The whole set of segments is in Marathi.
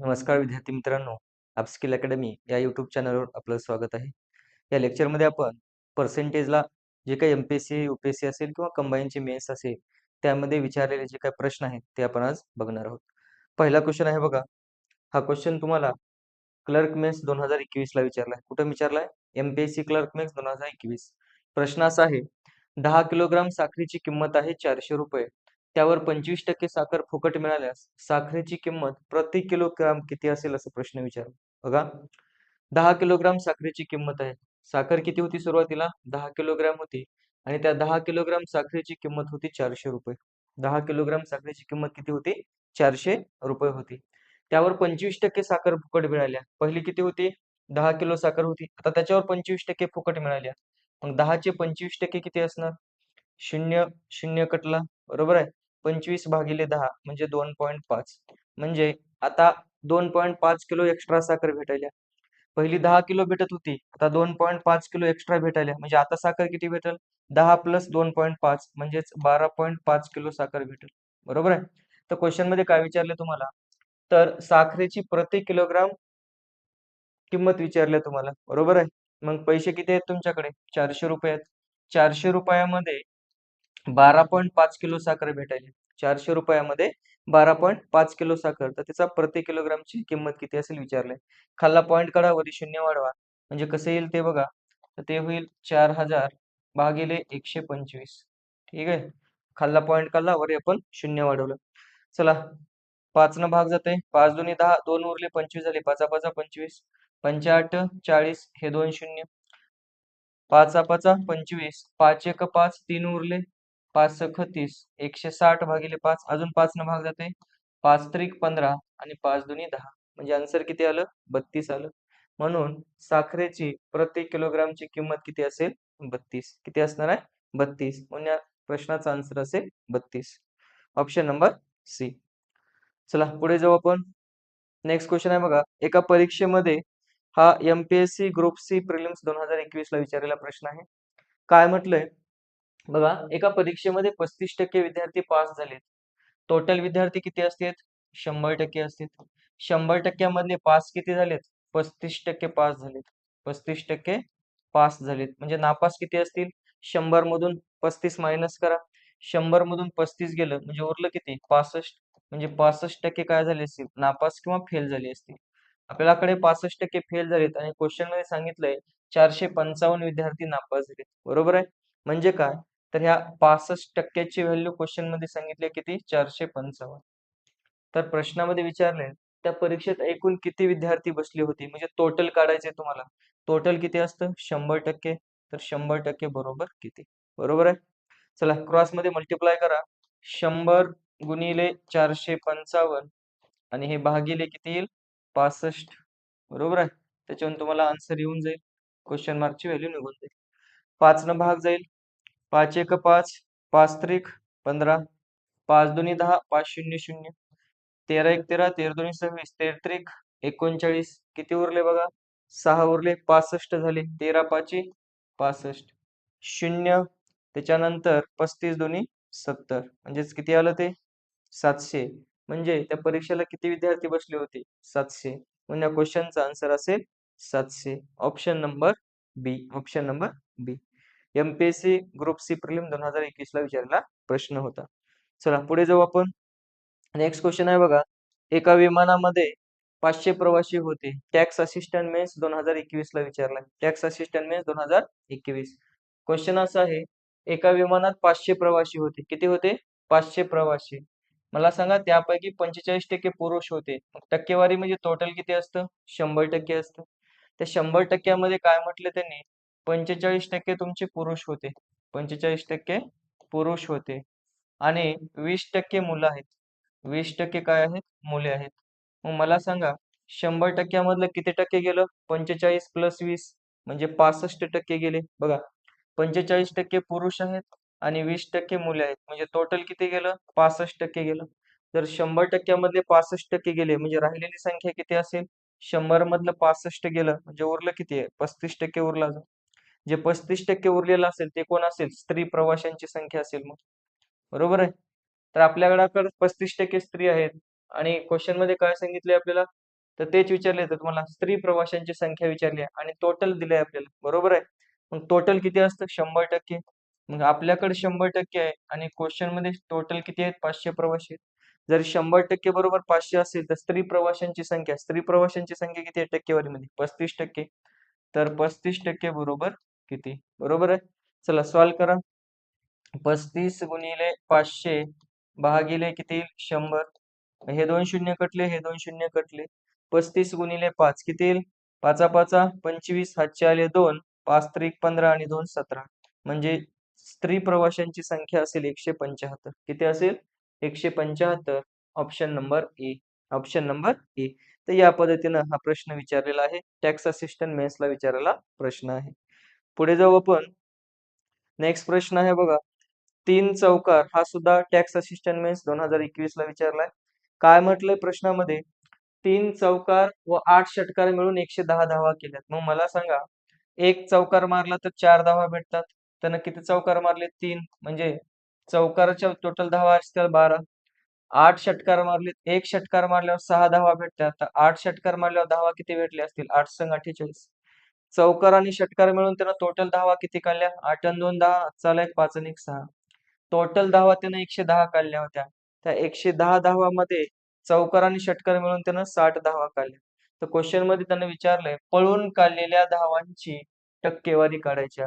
नमस्कार विद्यार्थी मित्रांनो अपस्किल अकॅडमी या यूट्यूब चॅनलवर आपलं स्वागत आहे. या लेक्चरमध्ये आपण पर्सेंटेजला जे काही M P S C U P S C असेल किंवा कंबाईनचे मेन्स असेल त्यामध्ये विचारलेले जे काही प्रश्न आहेत ते आपण आज बघणार आहोत. पहिला क्वेश्चन आहे बघा. हा क्वेश्चन तुम्हाला क्लर्क मेन्स दोन हजार एकवीसला विचारलाय कुठं विचारलाय M P S C clerk mains दोन हजार एकवीस. प्रश्न असा आहे दहा किलोग्राम साखरेची किंमत आहे चारशे रुपये. त्यावर पंचवीस टक्के साखर फुकट मिळाल्यास साखरेची किंमत प्रति किलोग्राम किती असेल असं प्रश्न विचार? बघा. दहा किलोग्राम साखरेची किंमत आहे. साखर किती होती सुरुवातीला? दहा किलोग्राम होती. आणि त्या दहा किलोग्राम साखरेची किंमत होती चारशे रुपये. दहा किलोग्राम साखरेची किंमत किती होती? चारशे रुपये होती. त्यावर पंचवीस टक्के साखर फुकट मिळाल्या. पहिली किती होती? दहा किलो साखर होती. आता त्याच्यावर पंचवीस टक्के फुकट मिळाल्या. मग दहाचे पंचवीस टक्के किती असणार? शून्य शून्य कटला. बरोबर आहे? पंचवीस भागिले दहा म्हणजे दोन पॉईंट पाच. म्हणजे आता दोन पॉईंट पाच किलो एक्स्ट्रा साखर भेटायला पहिली दहा किलो भेटत होती आता दोन पॉईंट पाच किलो एक्स्ट्रा भेटायला म्हणजे आता साखर किती भेटेल? दहा प्लस दोन पॉईंट पाच म्हणजेच बारा पॉईंट पाच किलो साखर भेटेल. बरोबर आहे? तर क्वेश्चनमध्ये काय विचारले तुम्हाला? तर साखरेची प्रति किलोग्राम किंमत विचारली तुम्हाला. बरोबर आहे? मग पैसे किती आहेत तुमच्याकडे? चारशे रुपये आहेत. चारशे रुपयामध्ये बारा पॉईंट पाच किलो साखर भेटायची. चारशे रुपयामध्ये बारा पॉईंट पाच किलो साखर. तर त्याचा प्रति किलोग्रामची किंमत किती असेल विचारले खाल्ला पॉईंट काढा वरी शून्य वाढवा. म्हणजे कसं येईल ते बघा. तर ते होईल चार हजार भागिले एकशे पंचवीस. ठीक आहे? खाल्ला पॉईंट काढला वरी आपण शून्य वाढवलं. चला पाच न भाग जाते पाच दोन्ही दहा दोन उरले पंचवीस झाले. पाचा पाचा पंचवीस. पंचाआठ चाळीस हे दोन शून्य. पाचा पाचा पंचवीस. पाच एक पाच तीन उरले. पाच सख तीस एकशे साठ भागिले पाच अजून पाच न भाग जाते. पाच त्रिक पंधरा आणि पाच दोन्ही दहा. म्हणजे आन्सर किती आलं? बत्तीस आलं. म्हणून साखरेची प्रति किलोग्रामची किंमत किती असेल? बत्तीस. किती असणार आहे? बत्तीस. म्हणून या प्रश्नाचा आन्सर असेल बत्तीस. ऑप्शन नंबर सी चला पुढे जाऊ आपण. नेक्स्ट क्वेश्चन आहे बघा. एका परीक्षेमध्ये हा एमपीएससी ग्रुप सी प्रिलिम्स दोन हजार एकवीस ला विचारलेला प्रश्न आहे. काय म्हटलंय? बघा एका परीक्षेमध्ये पस्तीस टक्के विद्यार्थी पास झालेत. टोटल विद्यार्थी किती असतील? शंभर टक्के असतील. शंभर टक्क्यामधले पास किती झालेत? पस्तीस टक्के पास झालेत. पस्तीस टक्के पास झालेत. म्हणजे नापास किती असतील? शंभर मधून पस्तीस मायनस करा. शंभर मधून पस्तीस गेलं म्हणजे उरलं किती? पासष्ट. म्हणजे पासष्ट टक्के काय झाले असतील? नापास किंवा फेल झाले असतील. आपल्याकडे पासष्ट टक्के फेल झालेत आणि क्वेश्चनमध्ये सांगितलंय चारशे पंचावन्न विद्यार्थी नापास झालेत. बरोबर आहे? म्हणजे काय? तर ह्या पासष्ट टक्क्याची व्हॅल्यू क्वेश्चनमध्ये सांगितले किती चारशे पंचावन्न. तर प्रश्नामध्ये विचारले त्या परीक्षेत एकूण किती विद्यार्थी बसले होते? म्हणजे टोटल काढायचे तुम्हाला. टोटल किती असतं? शंभर टक्के. तर शंभर टक्के बरोबर किती? बरोबर आहे? चला क्रॉसमध्ये मल्टिप्लाय करा. शंभर गुणिले चारशे पंचावन्न आणि हे भागिले किती येईल? पासष्ट. बरोबर आहे? त्याच्यावरून तुम्हाला आन्सर येऊन जाईल. क्वेश्चन मार्कची व्हॅल्यू निघून जाईल. पाच न भाग जाईल. पाच एक पाच पाच त्रिक पंधरा. पाच दोन्ही दहा पाच शून्य शून्य. तेरा एक तेरा तेरा दोन्ही सव्वीस तेर त्रिक एकोणचाळीस. किती उरले बघा? सहा उरले पासष्ट झाले. तेरा पाची पासष्ट. शून्य. त्याच्यानंतर पस्तीस दोन्ही सत्तर. म्हणजेच किती आलं ते? सातशे. म्हणजे त्या परीक्षेला किती विद्यार्थी बसले होते? सातशे. म्हणजे या क्वेश्चनचा आन्सर असेल सातशे. Option number B option number B MPSC group C prelim दोन हजार एकवीस ला विचारला प्रश्न होता. चला पुढे जाऊ आपण. नेक्स्ट क्वेश्चन आहे बघा. एका विमानामध्ये पाचशे प्रवासी होते. टॅक्स असिस्टंट मेन्स दोन हजार एकवीस ला विचारला. टॅक्स असिस्टंट मेन्स दोन हजार एकवीस. क्वेश्चन असा आहे. एका विमानात पाचशे प्रवासी होते. किती होते? पाचशे प्रवासी. मला सांगा त्यापैकी पंचेचाळीस टक्के पुरुष होते. टक्केवारी म्हणजे टोटल किती असतं? शंभर टक्के असतं. त्या शंभर टक्क्यामध्ये काय म्हटलं त्यांनी? पंचेचाळीस टक्के तुमचे पुरुष होते. पंचेचाळीस टक्के पुरुष होते. आणि वीस टक्के मुलं आहेत. वीस टक्के काय आहेत? मुले आहेत. मग मला सांगा शंभर टक्क्यामधलं किती टक्के गेलं? पंचेचाळीस प्लस वीस म्हणजे पासष्ट टक्के गेले. बघा पंचेचाळीस टक्के पुरुष आहेत आणि वीस टक्के मुले आहेत. म्हणजे टोटल किती गेलं? पासष्ट टक्के गेलं. जर शंभर टक्क्यामधले पासष्ट टक्के गेले. म्हणजे राहिलेली संख्या किती असेल? शंभर मधलं पासष्ट गेलं. म्हणजे उरलं किती आहे? पस्तीस टक्के उरला जे पस्तीस टक्के उरलेलं असेल ते कोण असेल? स्त्री प्रवाशांची संख्या असेल मग. बरोबर आहे? तर आपल्याकडे पस्तीस टक्के स्त्री आहेत. आणि क्वेश्चनमध्ये काय सांगितले आपल्याला? तर तेच विचारले तर तुम्हाला स्त्री प्रवाशांची संख्या विचारली आहे आणि टोटल दिलंय आपल्याला. बरोबर आहे? मग टोटल किती असतं? शंभर टक्के. मग आपल्याकडे शंभर टक्के आहे आणि क्वेश्चनमध्ये टोटल किती आहेत? पाचशे प्रवासी आहेत. जर शंभर टक्के बरोबर पाचशे असेल तर स्त्री प्रवाशांची संख्या स्त्री प्रवाशांची संख्या किती आहे टक्केवारीमध्ये? पस्तीस टक्के. तर पस्तीस टक्के बरोबर किती? बरोबर आहे. चला सॉल्व करा. पस्तीस गुणिले पाचशे भागिले किती? शंभर. हे दोन शून्य कटले हे दोन शून्य कटले. पस्तीस गुणिले पाच किती येईल? पाचा पाचा पंचवीस हातचे आले दोन पाच त्रिक पंधरा आणि दोन सतरा. म्हणजे स्त्री प्रवाशांची संख्या असेल एकशे पंच्याहत्तर किती असेल? एकशे पंच्याहत्तर option number A. Option number A. तर या पद्धतीनं हा प्रश्न विचारलेला आहे. टॅक्स असिस्टंट मेन्सला विचारलेला प्रश्न आहे. पुढे जाऊ आपण. नेक्स्ट प्रश्न आहे बघा. तीन चौकार हा सुद्धा टॅक्स असिस्टंट मेन्स दोन हजार एकवीस ला विचारलाय. काय म्हटलंय प्रश्नामध्ये? तीन चौकार व आठ षटकार मिळून एकशे दहा धावा केल्यात. मग मला सांगा एक चौकार मारला तर चार धावा भेटतात. त्यानं किती चौकार मारले तीन म्हणजे चौकाराच्या टोटल धावा असतील बारा. आठ षटकार मारले एक षटकार मारल्यावर सहा धावा भेटतात. तर आठ षटकार मारल्यावर धावा किती भेटले असतील? आठ संघ अठ्ठेचाळीस. चौकार आणि षटकार मिळून त्यानं टोटल धावा किती काढल्या? आठ अन दोन दहा. चालू एक पाच आणि एक सहा. टोटल धावा त्यानं एकशे दहा काढल्या होत्या. त्या एकशे दहा धावामध्ये चौकार आणि षटकार मिळून त्यानं साठ धावा काढल्या. तर क्वेश्चनमध्ये त्यानं विचारलंय पळून काढलेल्या धावांची टक्केवारी काढायच्या.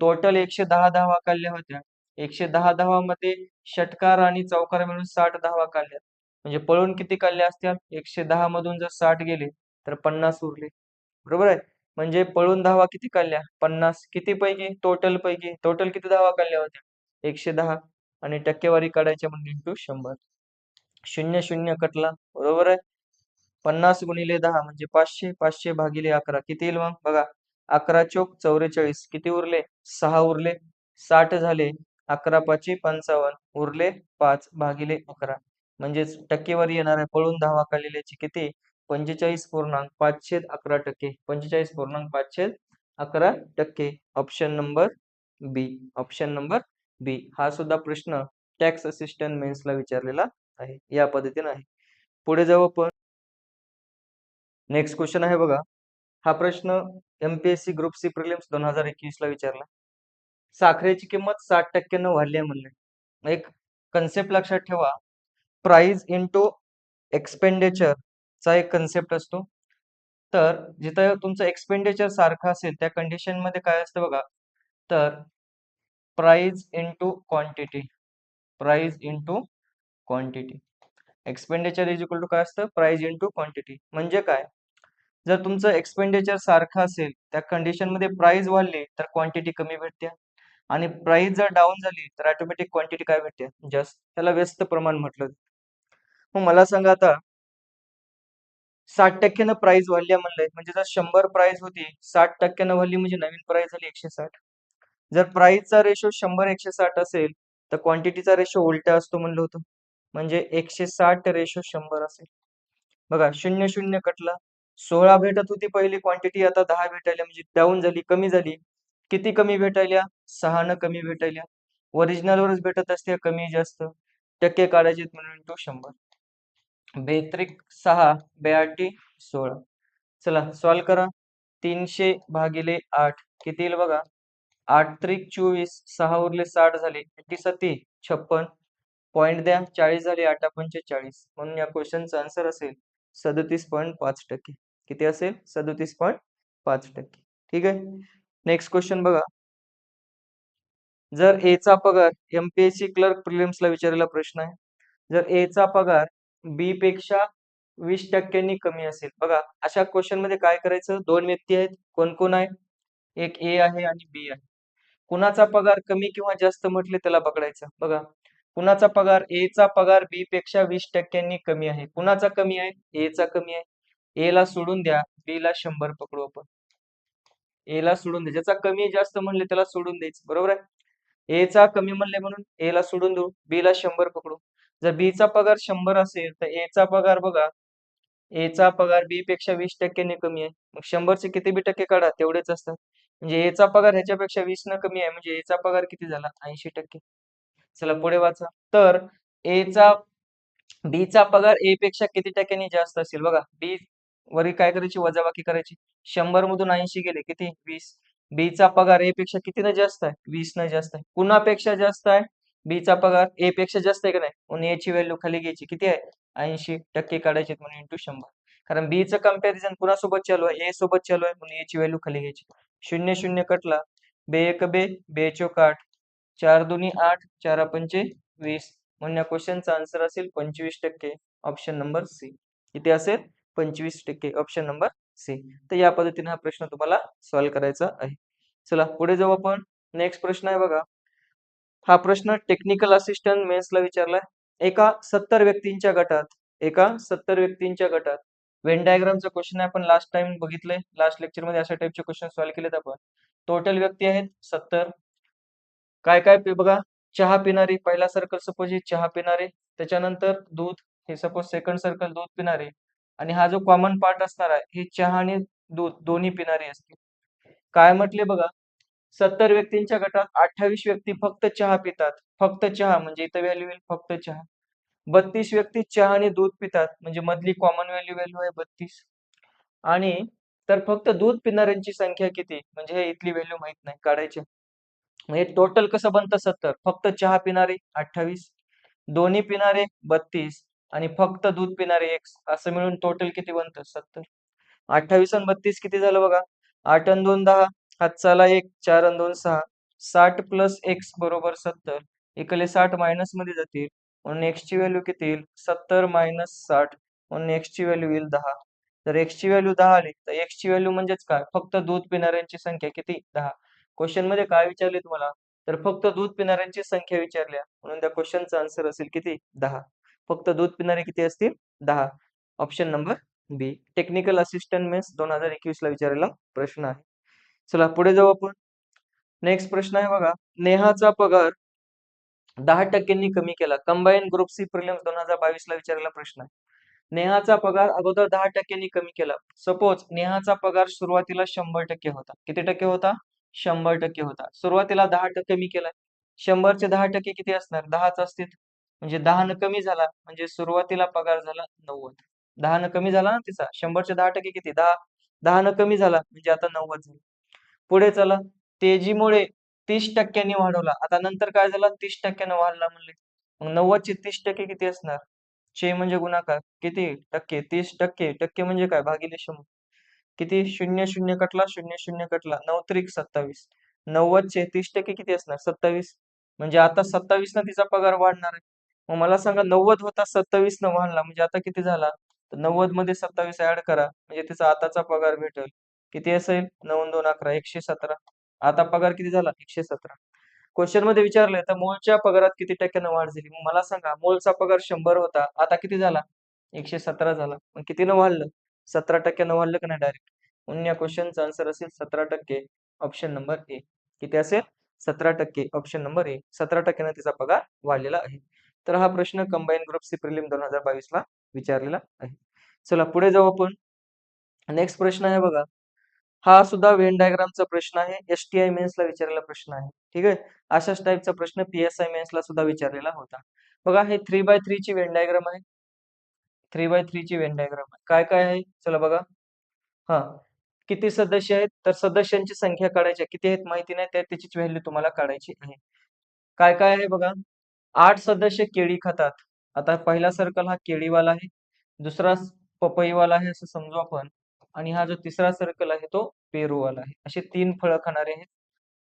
टोटल एकशे दहा धावा काढल्या होत्या. एकशे दहा धावामध्ये षटकार आणि चौकार मिळून साठ धावा काढल्या. म्हणजे पळून किती काढल्या असत्या? एकशे दहा मधून जर साठ गेले तर पन्नास उरले. बरोबर आहे? म्हणजे पळून धावा किती काढल्या? पन्नास. किती पैकी टोटल पैकी टोटल किती धावा काढल्या होत्या? एकशे दहा. आणि टक्केवारी काढायच्या म्हणजे इंटू शंभर. शून्य शून्य कटला. बरोबर आहे? पन्नास गुणिले दहा म्हणजे पाचशे. पाचशे भागिले अकरा. किती येईल मग? बघा. अकरा चोक चौवेचाळीस. किती उरले? सहा उरले. साठ झाले. अकरा पाचशे पंचावन्न. उरले पाच भागिले अकरा. म्हणजेच टक्केवारी येणार आहे पळून धावा काढलेल्याची किती? पंचेचाळीस पूर्णांक पाचशे अकरा टक्के. पंचेचाळीस पूर्णांक पाचशे अकरा टक्के. Option number B option number B हा सुद्धा प्रश्न टॅक्स असिस्टंट मेन्सला विचारलेला आहे. या पद्धतीने आहे. पुढे जाऊ आपण. नेक्स्ट क्वेश्चन आहे बघा. हा प्रश्न एमपीएससी ग्रुप सी प्रिलिम्स दोन हजार एकवीस ला विचारला. साखरेची किंमत साठ टक्क्यानं वाढली आहे म्हणले. एक कन्सेप्ट लक्षात ठेवा. प्राइस इंटू एक्सपेंडिचर चा एक कन्सेप्ट असतो. तर जिथं तुमचं एक्सपेंडिचर सारखं असेल त्या कंडिशनमध्ये काय असतं बघा. तर price into quantity price into quantity expenditure is equal to काय असतं? प्राइज इंटू क्वांटिटी म्हणजे काय? जर तुमचं एक्सपेंडिचर सारखं असेल त्या कंडिशनमध्ये प्राइस वाढली तर क्वांटिटी कमी भेटते. आणि प्राइस जर डाऊन झाली तर ऑटोमॅटिक क्वांटिटी काय भेटते? जास्त त्याला व्यस्त प्रमाण म्हटलं मग मला सांगा आता साठ टक्क्यानं प्राइस वाढली म्हणलंय. म्हणजे जर शंभर प्राइस होती साठ टक्क्यानं वाढली म्हणजे नवीन प्राइस झाली एकशे साठ जर प्राइसचा रेशो शंभर एकशे साठ असेल तर क्वांटिटीचा रेशो उलटा असतो म्हणलं होतं. म्हणजे एकशे साठ रेशो शंभर असेल. बघा शून्य शून्य कटला. सोळा भेटत होती पहिली क्वांटिटी आता दहा भेटायला म्हणजे डाऊन झाली कमी झाली. किती कमी भेटायल्या? सहा न कमी भेटायल्या. ओरिजिनलवरच भेटत असते कमी जास्त. टक्के काढायचे म्हणून टू शंभर. बेत्रिक सहा बेआटी सोळा. चला सॉल्व करा. तीनशे भागिले आठ. किती येईल बघा? आठ त्रिक चोवीस सहा उरले साठ झाले. एटी सती? छप्पन. पॉईंट द्या. चाळीस झाले. आठ पंचेचाळीस म्हणून या क्वेश्चनचा आन्सर असेल सदतीस पॉईंट पाच टक्के. किती असेल? सदतीस पॉईंट पाच टक्के. ठीक आहे? नेक्स्ट क्वेश्चन बघा. जर ए चा पगार एमपीएससी क्लर्क प्रिलिम्सला विचारलेला प्रश्न आहे. जर ए चा पगार बी पेक्षा वीस टक्क्यांनी कमी असेल. बघा अशा क्वेश्चनमध्ये काय करायचं? दोन व्यक्ती आहेत. कोण कोण आहे? एक ए आहे आणि बी आहे. कुणाचा पगार कमी किंवा जास्त म्हटले त्याला पकडायचं. बघा कुणाचा पगार ए चा पगार बी पेक्षा वीस टक्क्यांनी कमी आहे. कुणाचा कमी आहे? ए चा कमी आहे. ए ला सोडून द्या. बी ला शंभर पकडू आपण. ए ला सोडून द्या. ज्याचा कमी जास्त म्हणले त्याला सोडून द्यायचं. बरोबर आहे? ए चा कमी म्हणले म्हणून ए ला सोडून देऊ. बी ला शंभर पकडू. जर बी चा पगार शंभर असेल तर ए चा पगार बघा. ए चा पगार बी पेक्षा वीस टक्क्याने कमी आहे. मग शंभरचे किती बी टक्के काढा तेवढेच असतात. म्हणजे ए चा पगार ह्याच्यापेक्षा वीस न कमी आहे म्हणजे ए चा पगार किती झाला? ऐंशी टक्के. चला पुढे वाचा. तर ए चा बी चा पगार ए पेक्षा किती टक्क्यांनी जास्त असेल? बघा बी वरी काय करायची? वजाबाकी करायची. शंभर मधून ऐंशी गेले किती? वीस. बी चा पगार ए पेक्षा किती न जास्त आहे? वीस न जास्त आहे. कुणापेक्षा जास्त आहे? बी चा पगार ए पेक्षा जास्त आहे का नाही? म्हणून ए व्हॅल्यू खाली घ्यायची किती आहे? ऐंशी टक्के काढायचे म्हणून इंटू शंभर. कारण बी चं कंपॅरिझन कुणासोबत चालू आहे? ए सोबत चालू आहे म्हणून ए व्हॅल्यू खाली घ्यायची. शून्य शून्य कटला. बे एक बे बे चोक आठ चार दोन्ही आठ चार पंचे वीस. म्हणून या क्वेश्चनचा आन्सर असेल पंचवीस टक्के. ऑप्शन नंबर सी किती असेल? पंचवीस टक्के. ऑप्शन नंबर सी तर या पद्धतीने हा प्रश्न तुम्हाला सॉल्व्ह करायचा आहे. चला पुढे जाऊ आपण. नेक्स्ट प्रश्न आहे बघा. हा प्रश्न टेक्निकल असिस्टंट मेन्सला विचारलाय एका सत्तर व्यक्तींच्या गटात एका सत्तर व्यक्तींच्या गटात. वेन डायग्रामचा क्वेश्चन आहे. आपण लास्ट टाइम बघितलंय. लास्ट लेक्चरमध्ये अशा टाइपचे क्वेश्चन सॉल्व्ह केलेत आपण. टोटल व्यक्ती आहेत सत्तर. काय काय बघा. चहा पिणारे पहिला सर्कल सपोज हे चहा पिणारे. त्याच्यानंतर दूध हे सपोज सेकंड सर्कल दूध पिणारे. आणि हा जो कॉमन पार्ट असणार आहे हे चहा आणि दूध दोन्ही पिणारे असतील. काय म्हटले बघा? सत्तर व्यक्तींच्या गटात अठ्ठावीस व्यक्ती फक्त चहा पितात. फक्त चहा म्हणजे इथं व्हॅल्यू येईल फक्त चहा. बत्तीस व्यक्ती चहा आणि दूध पितात म्हणजे मधली कॉमन व्हॅल्यू व्हॅल्यू आहे बत्तीस. आणि तर फक्त दूध पिणाऱ्यांची संख्या किती? म्हणजे हे इथली व्हॅल्यू माहीत नाही काढायची. म्हणजे टोटल कसं बनतं सत्तर? फक्त चहा पिणारे अठ्ठावीस दोन्ही पिणारे बत्तीस आणि फक्त दूध पिणारे एक. असं मिळून टोटल किती बनतं? सत्तर. अठ्ठावीस आणि बत्तीस किती झालं बघा? आठ आणि दोन दहा. हातचाला एक चार आणि दोन सहा. साठ प्लस एक्स बरोबर सत्तर. इकडे साठ मायनसमध्ये जातील. म्हणून एक्सची व्हॅल्यू किती येईल? सत्तर मायनस साठ. म्हणून एक्सची व्हॅल्यू येईल दहा. जर एक्सची व्हॅल्यू दहा आली तर एक्सची व्हॅल्यू म्हणजेच काय? फक्त दूध पिणाऱ्यांची संख्या किती? दहा. क्वेश्चनमध्ये काय विचारले तुम्हाला? तर फक्त दूध पिणाऱ्यांची संख्या विचारल्या. म्हणून त्या क्वेश्चनचा आन्सर असेल किती? दहा. फक्त दूध पिणारे किती असतील? दहा. Option number B technical assistant mains दोन हजार एकवीस ला विचारलेला प्रश्न आहे. चला पुढे जाऊ आपण. नेक्स्ट प्रश्न आहे बघा. नेहाचा पगार दहा टक्क्यांनी कमी केला. कंबाईन ग्रुप सी प्रिलिम्स दोन हजार बावीस ला विचारलेला प्रश्न आहे. नेहाचा पगार अगोदर दहा टक्क्यांनी कमी केला. सपोज नेहाचा पगार सुरुवातीला शंभर टक्के होता. किती टक्के होता? शंभर टक्के होता. सुरुवातीला दहा टक्के कमी केलाय. शंभरचे दहा टक्के किती असणार? दहाच असतील. म्हणजे दहा न कमी झाला. म्हणजे सुरुवातीला पगार झाला नव्वद. दहा न कमी झाला ना तिचा? शंभरचे दहा टक्के किती? दहा. दहा न कमी झाला. म्हणजे आता नव्वद झाला. पुढे चला. तेजीमुळे तीस टक्क्यांनी वाढवला. आता नंतर काय झालं? तीस टक्क्यानं वाढला म्हणले. मग नव्वदचे तीस टक्के किती असणार? चे म्हणजे गुणाकार. किती? टक्के. तीस टक्के. टक्के म्हणजे काय? भागिले शंभर. किती? शून्य शून्य कटला. शून्य शून्य कटला. नऊ त्रिक सत्तावीस. नव्वदचे तीस टक्के किती असणार? सत्तावीस. म्हणजे आता सत्तावीस न तिचा पगार वाढणार आहे. मग मला सांगा नव्वद होता सत्तावीस न वाढला. म्हणजे आता किती झाला? तर नव्वदमध्ये सत्तावीस ऍड करा. म्हणजे तिचा आताचा पगार भेटेल. किती असेल? नऊ दोन अकरा एकशे सतरा. आता पगार किती झाला? एकशे सतरा. क्वेश्चनमध्ये विचारलंय तर मूळच्या पगारात किती टक्क्यानं वाढ झाली? मला सांगा मूळचा पगार शंभर होता आता किती झाला? एकशे सतरा झाला. मग कितीनं वाढलं? सतरा टक्क्यानं वाढलं का नाही डायरेक्ट म्हणून या क्वेश्चनचा आन्सर असेल सतरा टक्के ऑप्शन नंबर ए किती असेल? सतरा टक्के ऑप्शन नंबर ए सतरा टक्क्यानं तिचा पगार वाढलेला आहे. तर हा प्रश्न कंबाईन ग्रुप सी प्रिलिम दोन हजार बावीस ला विचारलेला आहे. चला पुढे जाऊ आपण. नेक्स्ट प्रश्न आहे बघा. हा सुद्धा व्हेन डायग्रामचा प्रश्न आहे. एस टी आय मेन्सला विचारलेला प्रश्न आहे. ठीक आहे? अशाच टाईपचा प्रश्न पी एस आय ला सुद्धा विचारलेला होता. बघा हे थ्री बाय थ्री ची वेन डायग्राम आहे. थ्री बाय थ्री ची वेन डायग्राम आहे. काय काय आहे? चला बघा. हा. किती सदस्य आहेत? तर सदस्यांची संख्या काढायची किती आहेत माहिती नाही. त्या त्याचीच व्हॅल्यू तुम्हाला काढायची आहे. काय काय आहे बघा? आठ सदस्य केळी खातात. आता पहिला सर्कल हा केळीवाला आहे. दुसरा पपईवाला आहे असं समजू आपण. आणि हा जो तिसरा सर्कल आहे तो पेरूवाला आहे. असे तीन फळं खाणारे आहेत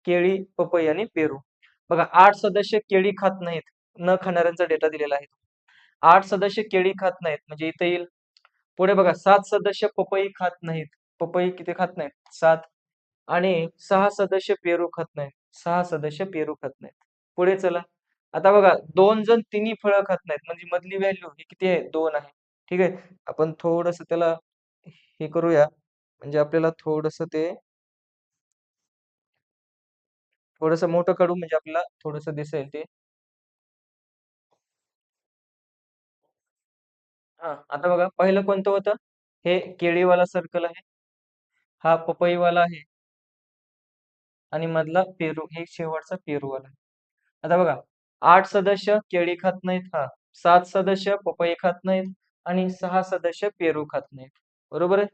केळी पपई आणि पेरू. बघा आठ सदस्य केळी खात नाहीत न खाणाऱ्यांचा डेटा दिलेला आहे. आठ सदस्य केळी खात नाहीत म्हणजे इथे येईल. पुढे बघा सात सदस्य पपई खात नाहीत. पपई किती खात नाहीत? सात. आणि सहा सदस्य पेरू खात नाहीत. सहा सदस्य पेरू खात नाहीत. पुढे चला. आता बघा दोन जण तिन्ही फळं खात नाहीत. म्हणजे मधली व्हॅल्यू ही किती आहे? दोन आहे. ठीक आहे? आपण थोडस त्याला हे करूया. म्हणजे आपल्याला थोडस ते थोडस मोठं काढू म्हणजे आपल्याला थोडस दिसेल ते. हा आता बघा पहिलं कोणतं होतं? हे केळीवाला सर्कल आहे. हा पपईवाला आहे. आणि मधला पेरू हे शेवटचा पेरूवाला. आहे आता बघा आठ सदस्य केळी खात नाहीत हा. सात सदस्य पपई खात नाहीत आणि सहा सदस्य पेरू खात नाहीत. बरोबर आहे?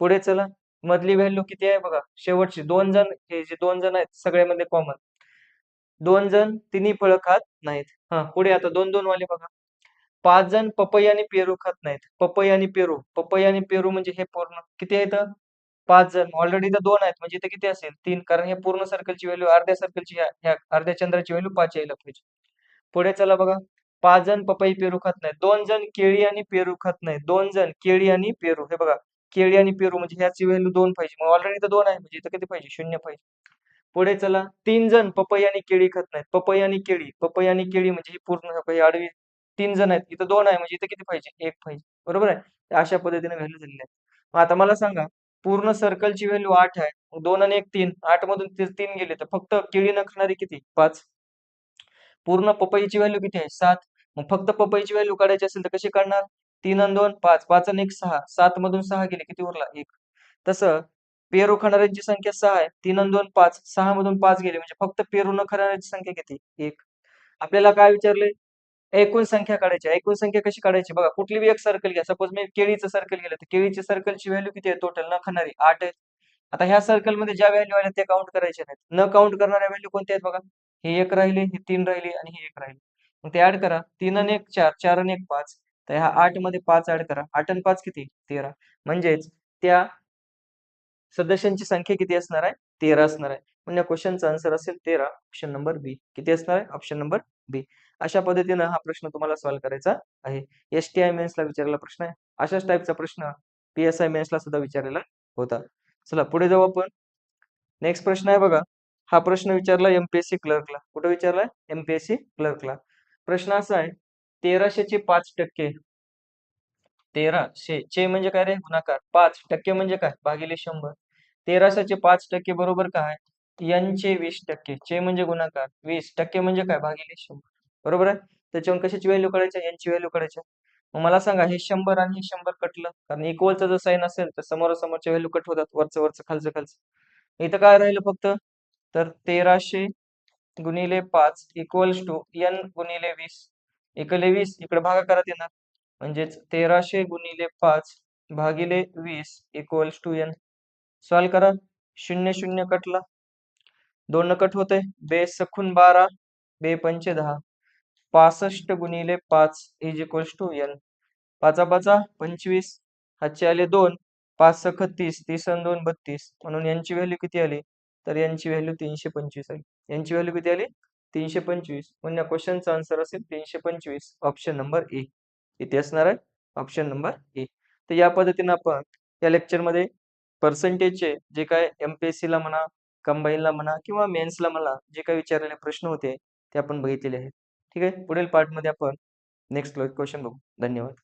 पुढे चला. मधली व्हॅल्यू किती आहे बघा? शेवटची दोन जण हे जे दोन जण आहेत सगळ्यामध्ये कॉमन दोन जण तिन्ही फळं खात नाहीत. हा पुढे आता दोन दोन वाले बघा. पाच जण पपई आणि पेरू खात नाहीत. पपई आणि पेरू. पपई आणि पेरू म्हणजे हे पूर्ण किती आहेत पाच जण. ऑलरेडी तर दोन आहेत. म्हणजे इथे किती असेल? तीन. कारण हे पूर्ण सर्कलची व्हॅल्यू अर्ध्या सर्कलची ह्या अर्ध्या चंद्राची व्हॅल्यू पाच यायला पाहिजे पुढे चला बघा. पाच जण पपई पेरू खात नाही दोन जण केळी आणि पेरू खात नाही दोन जण केळी आणि पेरू. हे बघा केळी आणि पेरू म्हणजे ह्याची व्हॅल्यू दोन पाहिजे. मग ऑलरेडी तर दोन आहे म्हणजे इथं किती पाहिजे? शून्य पाहिजे. पुढे चला तीन जण पपई आणि केळी खात नाहीत. पपई आणि केळी पपई आणि केळी म्हणजे ही पूर्ण आडवी तीन जण आहेत. इथं दोन आहे म्हणजे इथं किती पाहिजे? एक पाहिजे. बरोबर आहे? अशा पद्धतीने व्हॅल्यू झालेली आहे मग आता मला सांगा पूर्ण सर्कलची व्हॅल्यू आठ आहे दोन आणि एक तीन. आठ मधून तीन गेले तर फक्त केळी न खाणारी किती? पाच. पूर्ण पपईची व्हॅल्यू किती आहे? सात. मग फक्त पपईची व्हॅल्यू काढायची असेल तर कशी काढणार? तीन आणि दोन पाच. पाच आणि एक सहा. सात मधून सहा गेले किती उरला? एक. तसं पेरू खाणाऱ्यांची संख्या सहा आहे. तीन आणि दोन पाच. सहा मधून पाच गेले. म्हणजे फक्त पेरू न खाणाऱ्यांची संख्या किती? एक. आपल्याला काय विचारले एकूण संख्या काढायची एकूण संख्या कशी काढायची? बघा कुठली बी एक सर्कल घ्या. सपोज मी केळीचं सर्कल गेलं तर केळीची सर्कलची व्हॅल्यू किती आहे? टोटल न खाणारी आठ आहे. आता ह्या सर्कलमध्ये ज्या व्हॅल्यू आल्या त्या काउंट करायचे नाहीत. न काउंट करणाऱ्या व्हॅल्यू कोणत्या आहेत बघा? हे एक राहिले हे तीन राहिले आणि हे एक राहिले. मग ते ऍड करा. तीन आणि एक चार चार आणि एक पाच. तर ह्या आठमध्ये पाच ऍड करा. आठ आणि पाच किती? तेरा. म्हणजेच त्या सदस्यांची संख्या किती असणार आहे? तेरा असणार आहे. म्हणजे क्वेश्चनचा आन्सर असेल तेरा. ऑप्शन नंबर बी किती असणार आहे? ऑप्शन नंबर बी अशा पद्धतीनं हा प्रश्न तुम्हाला सॉल्व्ह करायचा आहे. एस टी आय मेन्सला विचारलेला प्रश्न आहे. अशाच टाईपचा प्रश्न पी एस आय मेन्सला सुद्धा विचारलेला होता. चला पुढे जाऊ आपण. नेक्स्ट प्रश्न आहे बघा. हा प्रश्न विचारला एमपीएससी क्लर्कला कुठे विचारलाय? एमपीएससी क्लर्कला प्रश्न असा आहे तेराशेचे पाच टक्के. तेराशे चे म्हणजे काय रे? गुणाकार. पाच टक्के म्हणजे काय? भागिले शंभर. तेराशेचे पाच टक्के बरोबर काय? यांचे वीस टक्के. चे म्हणजे गुणाकार. वीस टक्के म्हणजे काय? भागिले शंभर. बरोबर आहे? त्याच्यावर कशाची व्हॅल्यू काढायची यांची व्हॅल्यू काढायची मग मला सांगा हे शंभर आणि हे शंभर कटलं. कारण इक्वलचं जर साईन असेल तर समोरासमोरच्या व्हॅल्यू कट होतात वरचं वरचं खालचं खालचं. इथं काय राहिलं फक्त? तर तेराशे गुणिले पाच इक्वल्स टू एन गुणिले वीस. इकडे वीस इकडे भागाकारात येणार. म्हणजेच तेराशे गुणिले पाच भागिले वीस इक्वल्स टू एन सॉल्व करा. शून्य शून्य कटला. दोन कट होते बे सखून बारा बे पंचे दहा. पासष्ट गुणिले पाच इज इक्वल्स टू एन पाचा पाचा पंचवीस. हातचे आले दोन. पाच सख तीस तीस आणि दोन बत्तीस. म्हणून यांची व्हॅल्यू किती आली? तर यांची व्हॅल्यू तीनशे पंचवीस आली यांची व्हॅल्यू किती आली? तीनशे पंचवीस. म्हणजे क्वेश्चनचा आन्सर असेल तीनशे पंचवीस. ऑप्शन नंबर ए इथे असणार आहे ऑप्शन नंबर ए तर या पद्धतीने आपण या लेक्चरमध्ये पर्सेंटेजचे जे काय एमपीएससी ला म्हणा कंबाईनला म्हणा किंवा मेन्सला म्हणा जे काही विचारलेले प्रश्न होते ते आपण बघितलेले आहेत. ठीक आहे? पुढील पार्टमध्ये आपण नेक्स्ट क्वेश्चन बघू. धन्यवाद.